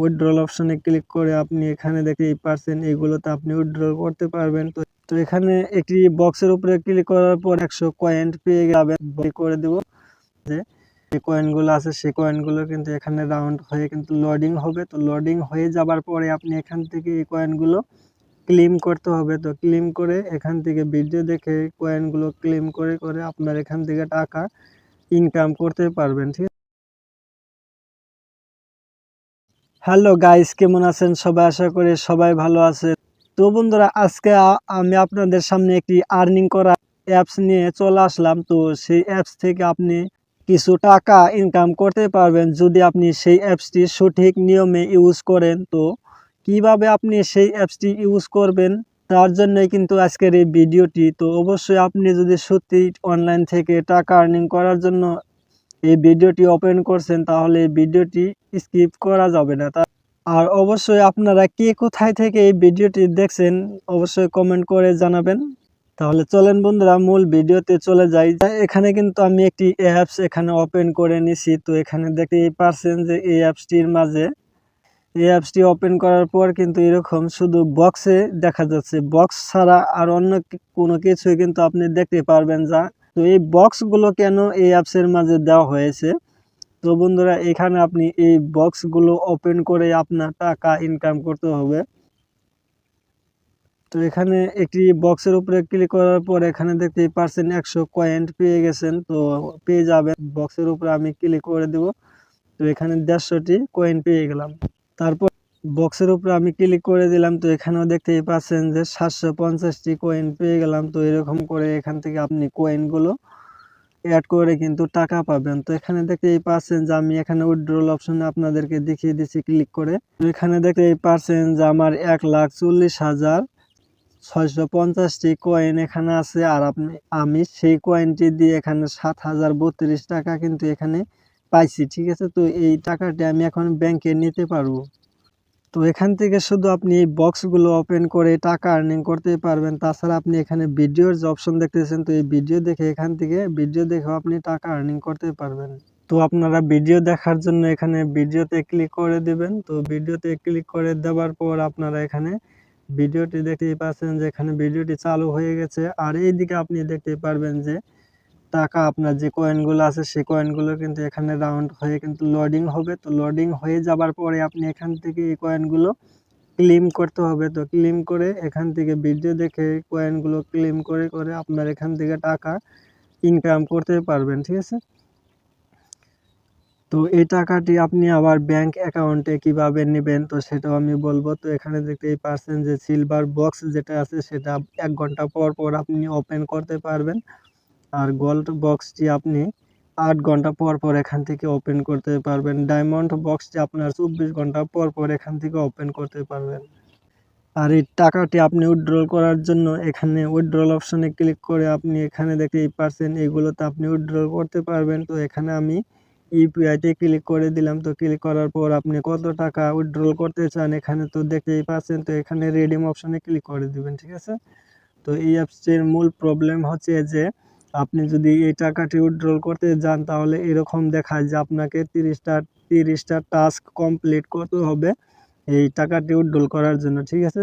Withdrawal অপশনে click করে আপনি এখানে দেখতেই পারছেন এগুলোতে আপনি উইথড্রল করতে পারবেন। তো তো এখানে একটি বক্সের উপরে ক্লিক করার পর একশো কয়েন পেয়ে যাবেন। করে দেব যে যে কয়েনগুলো আছে সেই কয়েনগুলো কিন্তু এখানে রাউন্ড হয়ে কিন্তু লোডিং হবে। তো লোডিং হয়ে যাবার পরে আপনি এখান থেকে এই কয়েনগুলো ক্লেম করতে হবে। তো ক্লেম করে এখান থেকে ভিডিও দেখে কয়েনগুলো ক্লেম করে করে আপনার এখান থেকে টাকা ইনকাম করতে পারবেন। ঠিক হ্যালো গাইস, কেমন আছেন সবাই? আশা করি সবাই ভালো আছে তো বন্ধুরা, আজকে আমি আপনাদের সামনে একটি আর্নিং করা অ্যাপস নিয়ে চলে আসলাম। তো সেই অ্যাপস থেকে আপনি কিছু টাকা ইনকাম করতে পারবেন যদি আপনি সেই অ্যাপসটি সঠিক নিয়মে ইউজ করেন। তো কীভাবে আপনি সেই অ্যাপসটি ইউজ করবেন, তার জন্যই কিন্তু আজকের এই ভিডিওটি তো অবশ্যই আপনি যদি সত্যি অনলাইন থেকে টাকা আর্নিং করার জন্য এই ভিডিওটি ওপেন করছেন তাহলে এই ভিডিওটি স্কিপ করা যাবে না। তা আর অবশ্যই আপনারা কে কোথায় থেকে এই ভিডিওটি দেখছেন অবশ্যই কমেন্ট করে জানাবেন। তাহলে চলেন বন্ধুরা, মূল ভিডিওতে চলে যাই। এখানে কিন্তু আমি একটি অ্যাপস এখানে ওপেন করে নিছি। তো এখানে দেখতেই পারছেন যে এই অ্যাপসটির মাঝে এই অ্যাপসটি ওপেন করার পর কিন্তু এরকম শুধু বক্সে দেখা যাচ্ছে। বক্স ছাড়া আর অন্য কোনো কিছুই কিন্তু আপনি দেখতে পারবেন যা তো এই বক্সগুলো কেন এই অ্যাপসের মাঝে দেওয়া হয়েছে? তো বন্ধুরা, এখানে আপনি এই বক্সগুলো ওপেন করে আপনার টাকা ইনকাম করতে হবে। তো এখানে একটি বক্সের উপরে ক্লিক করার পর এখানে দেখতেই পারছেন একশো কয়েন্ট পেয়ে গেছেন। তো পেয়ে যাবেন। বক্সের উপরে আমি ক্লিক করে দেব। তো এখানে দেড়শোটি কয়েন পেয়ে গেলাম। তারপর বক্সের উপরে আমি ক্লিক করে দিলাম, তো এখানেও দেখতেই পাচ্ছেন যে সাতশো পঞ্চাশটি কয়েন পেয়ে গেলাম। তো এরকম করে এখান থেকে আপনি কয়েনগুলো অ্যাড করে কিন্তু টাকা পাবেন। তো এখানে দেখতেই পাচ্ছেন যে আমি এখানে উইথড্রল অপশনে আপনাদেরকে দেখিয়ে দিচ্ছি ক্লিক করে। তো এখানে দেখতেই পাচ্ছেন যে আমার এক লাখ চল্লিশ হাজার ছয়শো পঞ্চাশটি কয়েন এখানে আছে, আর আপনি, আমি সেই কয়েনটি দিয়ে এখানে সাত হাজার বত্রিশ টাকা কিন্তু এখানে পাইছি, ঠিক আছে? তো এই টাকাটি আমি এখন ব্যাংকে নিতে পারব। তো এখান থেকে শুধু আপনি এই বক্সগুলো ওপেন করে টাকা আর্নিং করতে পারবেন। তাছাড়া আপনি এখানে ভিডিওর যে অপশন দেখতেছেন, তো এই ভিডিও দেখে এখান থেকে ভিডিও দেখেও আপনি টাকা আর্নিং করতে পারবেন। তো আপনারা ভিডিও দেখার জন্য এখানে ভিডিওতে ক্লিক করে দিবেন। তো ভিডিওতে ক্লিক করে দেওয়ার পর আপনারা এখানে ভিডিওটি দেখতেই পাচ্ছেন যে এখানে ভিডিওটি চালু হয়ে গেছে। আর এইদিকে আপনি দেখতে পারবেন যে টাকা আপনার যে কয়েনগুলো আছে, সেই কয়েনগুলো কিন্তু এখানে রাউন্ড হয়ে কিন্তু লোডিং হবে। তো লোডিং হয়ে যাবার পরে আপনি এখান থেকে এই কয়েনগুলো ক্লেম করতে হবে। তো ক্লেম করে এখান থেকে ভিডিও দেখে কয়েনগুলো ক্লেম করে করে আপনার এখান থেকে টাকা ইনকাম করতে পারবেন, ঠিক আছে? তো এই টাকাটি আপনি আবার ব্যাংক অ্যাকাউন্টে কীভাবে নেবেন, তো সেটাও আমি বলব। তো এখানে দেখতেই পারছেন যে সিলভার বক্স যেটা আছে, সেটা এক ঘণ্টা পর পর আপনি ওপেন করতে পারবেন। আর গোল্ড বক্সটি আপনি আট ঘণ্টা পর পর এখান থেকে ওপেন করতে পারবেন। ডায়মন্ড বক্সটি আপনার চব্বিশ ঘণ্টা পর পর এখান থেকে ওপেন করতে পারবেন। আর এই টাকাটি আপনি উইথড্রল করার জন্য এখানে উইথড্রল অপশনে ক্লিক করে আপনি এখানে দেখতেই পারছেন, এগুলোতে আপনি উইথড্রল করতে পারবেন। তো এখানে আমি ইউপিআইতে ক্লিক করে দিলাম। তো ক্লিক করার পর আপনি কত টাকা উইথড্রল করতে চান এখানে তো দেখতেই পাচ্ছেন। তো এখানে রেডিম অপশনে ক্লিক করে দিবেন, ঠিক আছে? তো এই অ্যাপসটির মূল প্রবলেম হচ্ছে যে আপনি যদি এই টাকাটি উইড্রল করতে যান, তাহলে এরকম দেখায় যে আপনাকে তিরিশটা তিরিশটা টাস্ক কমপ্লিট করতে হবে এই টাকাটি উইড্রল করার জন্য, ঠিক আছে?